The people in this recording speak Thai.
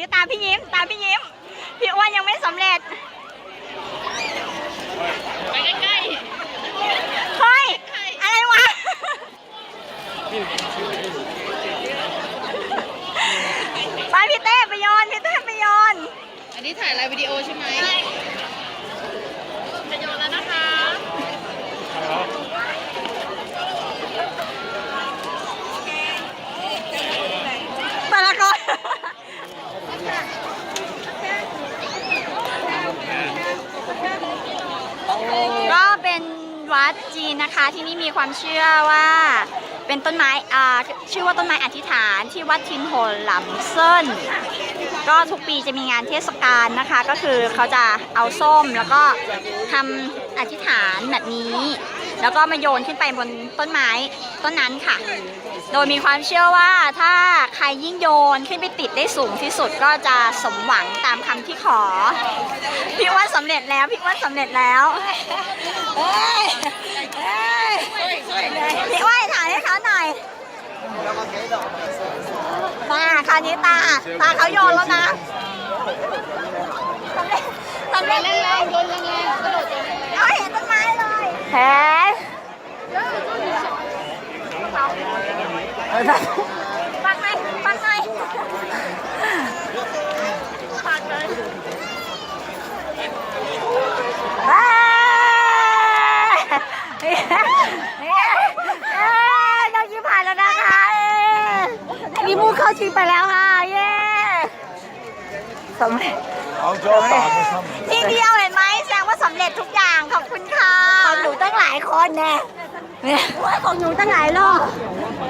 นี่ตามพี่ยิ้ม ตามพี่ยิ้ม พี่อ้วนยังไม่สำเร็จ ไปใกล้เฮ้ย อะไรวะ ไปพี่เต้ไปโยนพี่เต้ไปโยน ๆ อันนี้ถ่ายไลฟ์วิดีโอใช่ไหมจะโยนแล้วนะคะ แต่ละคนก็เป็น วัดจีนนะคะ ที่นี่มีความเชื่อว่าเป็นต้นไม้อ่าชื่อว่าต้นไม้อธิษฐานที่วัดทินโหนหลำเซินก็ทุกปีจะมีงานเทศกาลนะคะ ก็คือเขาจะเอาส้มแล้วก็ทำอธิษฐานแบบนี้ แล้วก็มาโยนขึ้นไปบนต้นไม้ต้นนั้นค่ะ โดยมีความเชื่อว่าถ้าใครยิ่งโยนขึ้นไปติดได้สูงที่สุดก็จะสมหวังตามคำที่ขอ พี่อ้ว่าสำเร็จแล้วพี่อ้ว่าสำเร็จแล้วพี่อ้ว่าถ่ายให้เขาหน่อยมาคราวนี้ตาตาเขาโยนแล้วนะสำเร็จสำเร็จแรงๆโยนแรงๆกระโดดโยนแรงเอาเห็นต้นไม้เลยแฮ ฟังไหมฟังไหมฟังเลยเฮ้ยเฮ้ยเฮ้ยเรายิ้มผ่านแล้วนะคะนี่มูเข้าชิงไปแล้วค่ะ เย้สำเร็จ เอาโจ้ต่อไปทำ ทีเดียวเห็นไหมแสดงว่าสำเร็จทุกอย่าง ข อบคุณค่ะของหนูตั้งหลายคนแน่ของหนูตั้งหลายรอบ